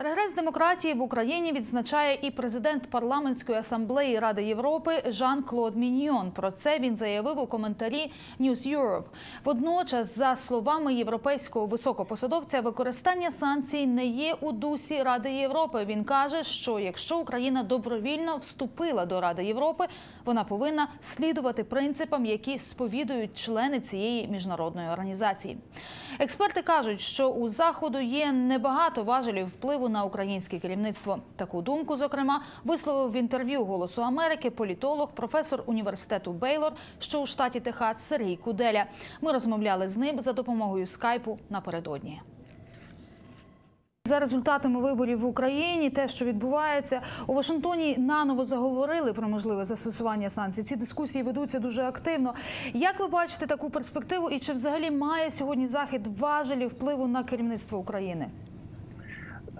Регрес демократії в Україні відзначає і президент парламентської асамблеї Ради Європи Жан-Клод Міньйон. Про це він заявив у коментарі News Europe. Водночас, за словами європейського високопосадовця, використання санкцій не є у дусі Ради Європи. Він каже, що якщо Україна добровільно вступила до Ради Європи, вона повинна слідувати принципам, які сповідують члени цієї міжнародної організації. Експерти кажуть, що у заходу є небагато важелів впливу на українське керівництво. Таку думку, зокрема, висловив в інтерв'ю Голосу Америки політолог, професор університету Бейлор, що у штаті Техас Сергій Куделя. Ми розмовляли з ним за допомогою скайпу напередодні. За результатами виборів в Україні, те, що відбувається у Вашингтоні, наново заговорили про можливе застосування санкцій. Ці дискусії ведуться дуже активно. Як ви бачите таку перспективу, і чи взагалі має сьогодні захід важелі впливу на керівництво України?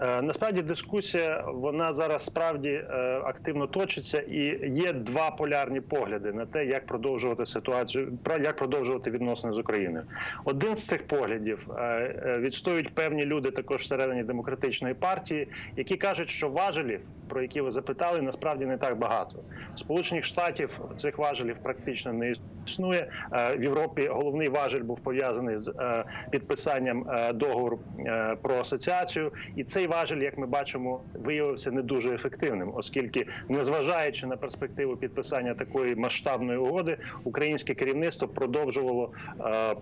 Насправді дискусія вона зараз справді активно точиться, і є два полярні погляди на те, як продовжувати ситуацію, як продовжувати відносини з Україною. Один з цих поглядів відстоюють певні люди, також всередині демократичної партії, які кажуть, що важелів, про які ви запитали, насправді не так багато. Сполучених Штатів цих важелів практично не існує. В Європі головний важель був пов'язаний з підписанням договору про асоціацію, і цей важель, як ми бачимо, виявився не дуже ефективним, оскільки, незважаючи на перспективу підписання такої масштабної угоди, українське керівництво продовжувало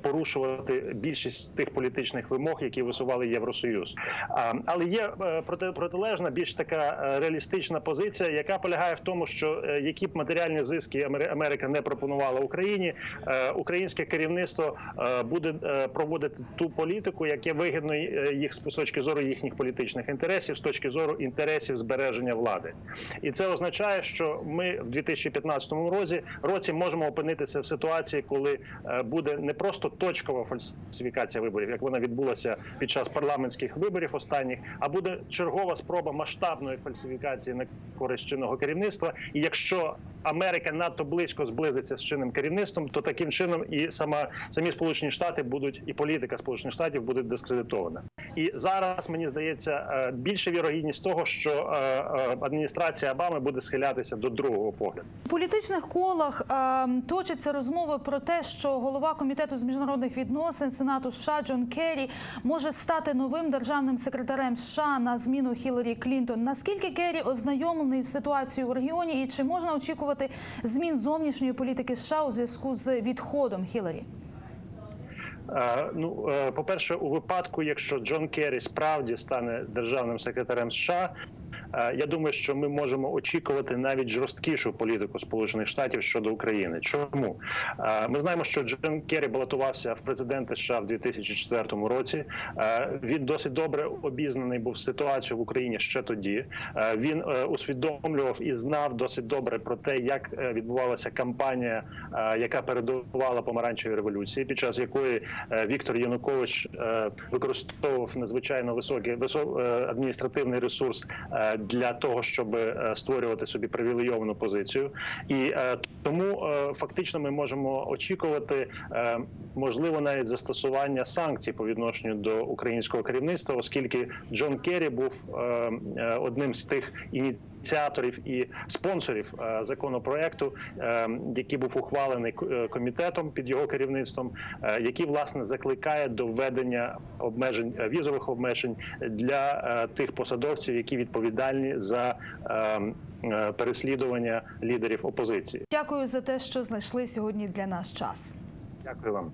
порушувати більшість тих політичних вимог, які висували Євросоюз. Але є протилежна, більш така реалістична позиція, яка полягає в тому, що які б матеріальні зиски Америка не пропонувала Україні, українське керівництво буде проводити ту політику, яке вигідно їх з точки зору їхніх політичних інтересів, з точки зору інтересів збереження влади, і це означає, що ми в 2015 році році можемо опинитися в ситуації, коли буде не просто точкова фальсифікація виборів, як вона відбулася під час парламентських виборів останніх, а буде чергова спроба масштабної фальсифікації на користь чинного керівництва. І якщо Америка надто близько зблизиться з чинним керівництвом, то таким чином і сама самі Сполучені Штати будуть, і політика Сполучених Штатів буде дискредитована. І зараз мені здається більше вірогідність того, що адміністрація Обами буде схилятися до другого погляду. У політичних колах е, точаться розмови про те, що голова комітету з міжнародних відносин Сенату США Джон Керрі може стати новим державним секретарем США на зміну Хіларі Клінтон. Наскільки Керрі ознайомлений з ситуацією в регіоні, і чи можна очікувати змін зовнішньої політики США у зв'язку з відходом Хіларі? Ну, по перше, у випадку, якщо Джон Керрі справді стане державним секретарем США. Я думаю, що ми можемо очікувати навіть жорсткішу політику Сполучених Штатів щодо України. Чому ми знаємо, що Джон Керрі балотувався в президенти США в 2004 році. Він досить добре обізнаний був ситуацією в Україні ще тоді. Він усвідомлював і знав досить добре про те, як відбувалася кампанія, яка передувала помаранчевій революції, під час якої Віктор Янукович використовував надзвичайно високий адміністративний ресурс для того, щоб створювати собі привілейовану позицію, і тому фактично ми можемо очікувати можливо навіть застосування санкцій по відношенню до українського керівництва, оскільки Джон Керрі був одним з тих ініціаторів і спонсорів законопроекту, який був ухвалений комітетом під його керівництвом, який власне закликає до введення обмежень візових обмежень для тих посадовців, які відповідальні за переслідування лідерів опозиції. Дякую за те, що знайшли сьогодні для нас час. Дякую вам.